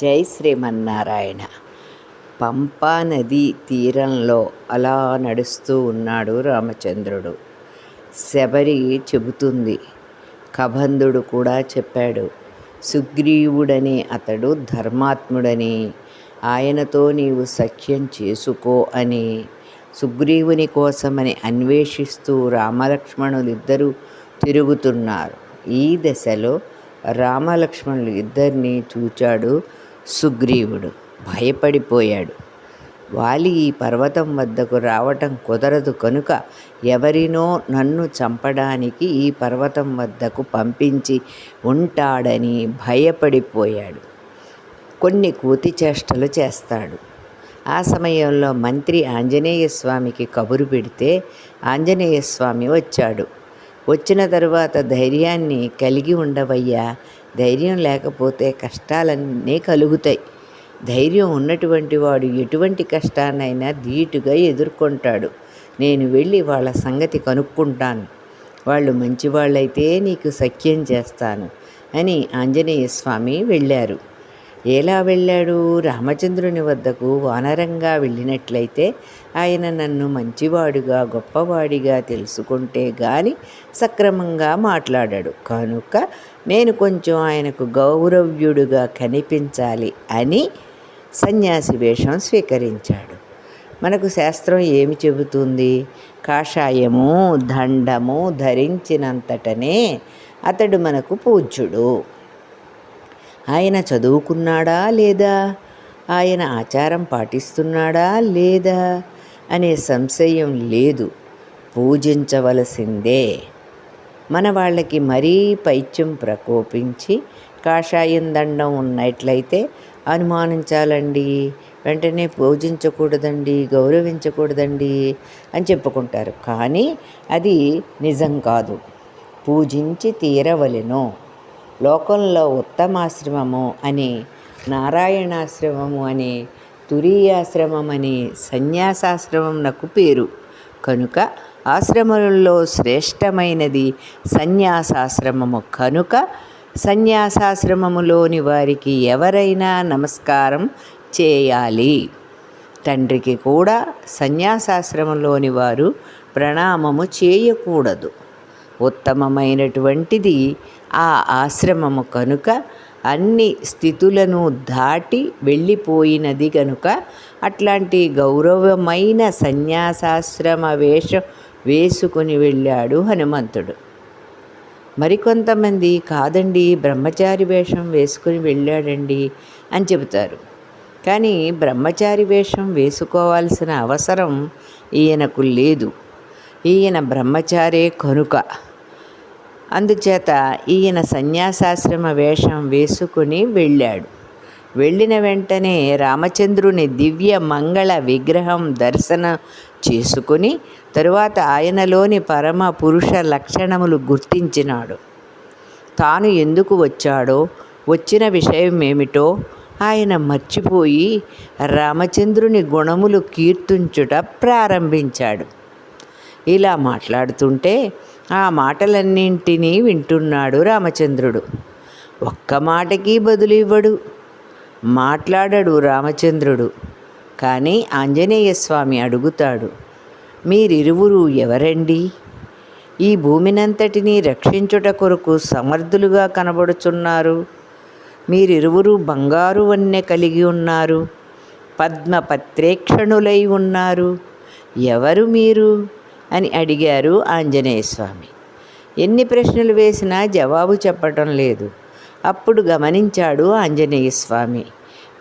జై శ్రీమన్నారాయణ. పంపా నది తీరంలో అలా నడుస్తూ ఉన్నాడు రామచంద్రుడు. శబరి చెబుతుంది. కబంధుడు కూడా చెప్పాడు. సుగ్రీవుడనే అతడు ధర్మాత్ముడని. ఆయనతో నీవు సఖ్యం చేసుకో అని. సుగ్రీవుని కోసమని అన్వేషిస్తూ రామలక్ష్మణులిద్దరూ తిరుగుతున్నారు. ఈ దశలో రామలక్ష్మణులు ఇద్దరిని చూచాడు సుగ్రీవుడు భయపడిపోయాడు. వాలి ఈ పర్వతం వద్దకు రావటం కుదరదు కనుక ఎవరినో నన్ను చంపడానికి ఈ పర్వతం వద్దకు పంపించి ఉంటాడని భయపడిపోయాడు. కొన్ని కూతి చేష్టలు చేస్తాడు. ఆ సమయంలో మంత్రి ఆంజనేయ స్వామికి కబురు పెడితే ఆంజనేయ స్వామి వచ్చాడు. వచ్చిన తరువాత ధైర్యాన్ని కలిగి ఉండవయ్యా ధైర్యం లేకపోతే కష్టాలన్నీ కలుగుతాయి. ధైర్యం ఉన్నటువంటి వాడు ఎటువంటి కష్టాన్నైనా ధీటుగా ఎదుర్కొంటాడు. నేను వెళ్ళి వాళ్ళ సంగతి కనుక్కుంటాను. వాళ్ళు మంచివాళ్ళైతే నీకు సఖ్యం చేస్తాను అని ఆంజనేయ స్వామి వెళ్ళారు. ఎలా వెళ్ళాడు? రామచంద్రుని వద్దకు వానరంగా వెళ్ళినట్లయితే ఆయన నన్ను మంచివాడుగా గొప్పవాడిగా తెలుసుకుంటే గాని సక్రమంగా మాట్లాడాడు. కనుక నేను కొంచెం ఆయనకు గౌరవ్యుడుగా కనిపించాలి అని సన్యాసి వేషం స్వీకరించాడు. మనకు శాస్త్రం ఏమి చెబుతుంది? కాషాయము దండము ధరించినంతటనే అతడు మనకు పూజ్యుడు. ఆయన చదువుకున్నాడా లేదా? ఆయన ఆచారం పాటిస్తున్నాడా లేదా? అనే సంశయం లేదు. పూజించవలసిందే. మన వాళ్ళకి మరీ పైత్యం ప్రకోపించి కాషాయం దండం ఉన్నట్లయితే అనుమానించాలండి. వెంటనే పూజించకూడదండి గౌరవించకూడదండి అని చెప్పుకుంటారు. కానీ అది నిజం కాదు. పూజించి తీరవలెను. లోకంలో ఉత్తమాశ్రమము అని నారాయణాశ్రమము అని తురీయాశ్రమం అని సన్యాసాశ్రమం నాకు పేరు. కనుక ఆశ్రమములలో శ్రేష్టమైనది సన్యాసాశ్రమము. కనుక సన్యాసాశ్రమములోని వారికి ఎవరైనా నమస్కారం చేయాలి. తండ్రికి కూడా సన్యాసాశ్రమంలోని వారు ప్రణామము చేయకూడదు. ఉత్తమమైనటువంటిది ఆ ఆశ్రమము కనుక అన్ని స్థితులను దాటి వెళ్ళిపోయినది కనుక అట్లాంటి గౌరవమైన సన్యాసాశ్రమ వేషం వేసుకుని వెళ్ళాడు హనుమంతుడు. మరికొంతమంది కాదండి బ్రహ్మచారి వేషం వేసుకుని వెళ్ళాడండి అని చెబుతారు. కానీ బ్రహ్మచారి వేషం వేసుకోవాల్సిన అవసరం ఈయనకు లేదు. ఈయన బ్రహ్మచారే కనుక. అందుచేత ఈయన సన్యాసాశ్రమ వేషం వేసుకుని వెళ్ళాడు. వెళ్ళిన వెంటనే రామచంద్రుని దివ్య మంగళ విగ్రహం దర్శనం చేసుకుని తరువాత ఆయనలోని పరమ పురుష లక్షణములు గుర్తించినాడు. తాను ఎందుకు వచ్చాడో వచ్చిన విషయం ఏమిటో ఆయన మర్చిపోయి రామచంద్రుని గుణములు కీర్తించుట ప్రారంభించాడు. ఇలా మాట్లాడుతుంటే ఆ మాటలన్నింటినీ వింటున్నాడు రామచంద్రుడు. ఒక్క మాటకి బదులు ఇవ్వడు మాట్లాడడు రామచంద్రుడు. కానీ ఆంజనేయ స్వామి అడుగుతాడు మీరిరువురు ఎవరండి? ఈ భూమినంతటిని రక్షించుట కొరకు సమర్థులుగా కనబడుచున్నారు. మీరిరువురు బంగారు వన్నె కలిగి ఉన్నారు. పద్మపత్రేక్షణులై ఉన్నారు. ఎవరు మీరు? అని అడిగారు ఆంజనేయ స్వామి. ఎన్ని ప్రశ్నలు వేసినా జవాబు చెప్పటం లేదు. అప్పుడు గమనించాడు ఆంజనేయ స్వామి.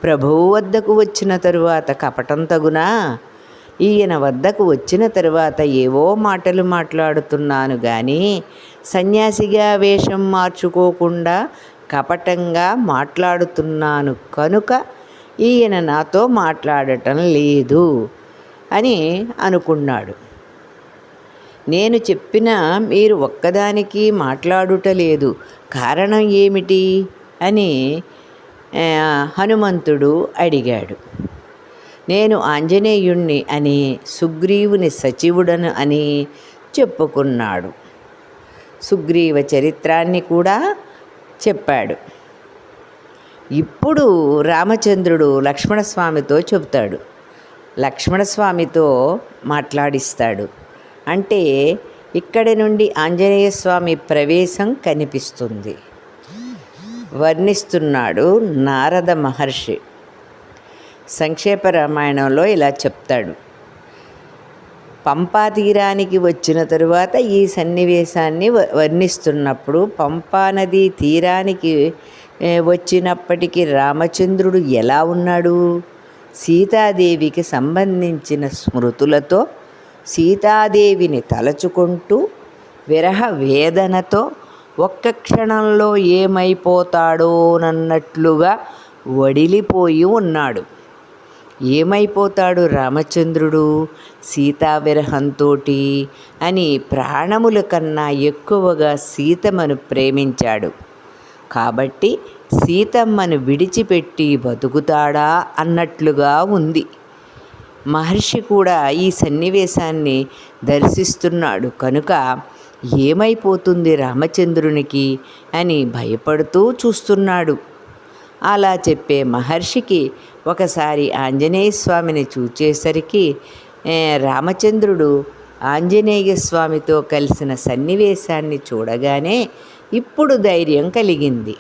ప్రభువు వద్దకు వచ్చిన తరువాత కపటం తగునా? ఈయన వద్దకు వచ్చిన తరువాత ఏవో మాటలు మాట్లాడుతున్నాను కానీ సన్యాసిగా వేషం మార్చుకోకుండా కపటంగా మాట్లాడుతున్నాను కనుక ఈయన నాతో మాట్లాడటం లేదు అని అనుకున్నాడు. నేను చెప్పిన మీరు ఒక్కదానికి మాట్లాడుట లేదు కారణం ఏమిటి? అని హనుమంతుడు అడిగాడు. నేను ఆంజనేయుణ్ణి అని సుగ్రీవుని సచివుడను అని చెప్పుకున్నాడు. సుగ్రీవ చరిత్రాన్ని కూడా చెప్పాడు. ఇప్పుడు రామచంద్రుడు లక్ష్మణస్వామితో చెబుతాడు. లక్ష్మణస్వామితో మాట్లాడిస్తాడు. అంటే ఇక్కడి నుండి ఆంజనేయ స్వామి ప్రవేశం కనిపిస్తుంది. వర్ణిస్తున్నాడు నారద మహర్షి. సంక్షేప రామాయణంలో ఇలా చెప్తాడు. పంపా తీరానికి వచ్చిన తరువాత ఈ సన్నివేశాన్ని వ- వర్ణిస్తున్నప్పుడు పంపా నది తీరానికి వచ్చినప్పటికీ రామచంద్రుడు ఎలా ఉన్నాడు? సీతాదేవికి సంబంధించిన స్మృతులతో సీతాదేవిని తలచుకుంటూ విరహ వేదనతో ఒక్క క్షణంలో ఏమైపోతాడోనన్నట్లుగా వడిలిపోయి ఉన్నాడు. ఏమైపోతాడు రామచంద్రుడు? సీతావిరహంతో అని ప్రాణముల కన్నా ఎక్కువగా సీతమ్మను ప్రేమించాడు. కాబట్టి సీతమ్మను విడిచిపెట్టి బతుకుతాడా అన్నట్లుగా ఉంది. మహర్షి కూడా ఈ సన్నివేశాన్ని దర్శిస్తున్నాడు. కనుక ఏమైపోతుంది రామచంద్రునికి అని భయపడుతూ చూస్తున్నాడు. అలా చెప్పే మహర్షికి ఒకసారి ఆంజనేయ స్వామిని చూచేసరికి రామచంద్రుడు ఆంజనేయ స్వామితో కలిసిన సన్నివేశాన్ని చూడగానే ఇప్పుడు ధైర్యం కలిగింది.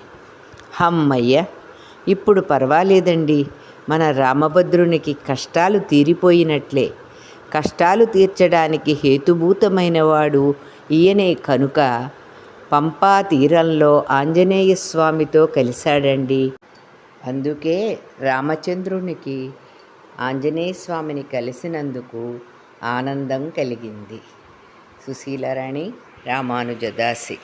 హమ్మయ్య! ఇప్పుడు పర్వాలేదండి. మన రామభద్రునికి కష్టాలు తీరిపోయినట్లే. కష్టాలు తీర్చడానికి హేతుభూతమైనవాడు ఈయనే కనుక పంపా తీరంలో ఆంజనేయ స్వామితో కలిశాడండి. అందుకే రామచంద్రునికి ఆంజనేయ స్వామిని కలిసినందుకు ఆనందం కలిగింది. సుశీలరాణి రామానుజదాసి.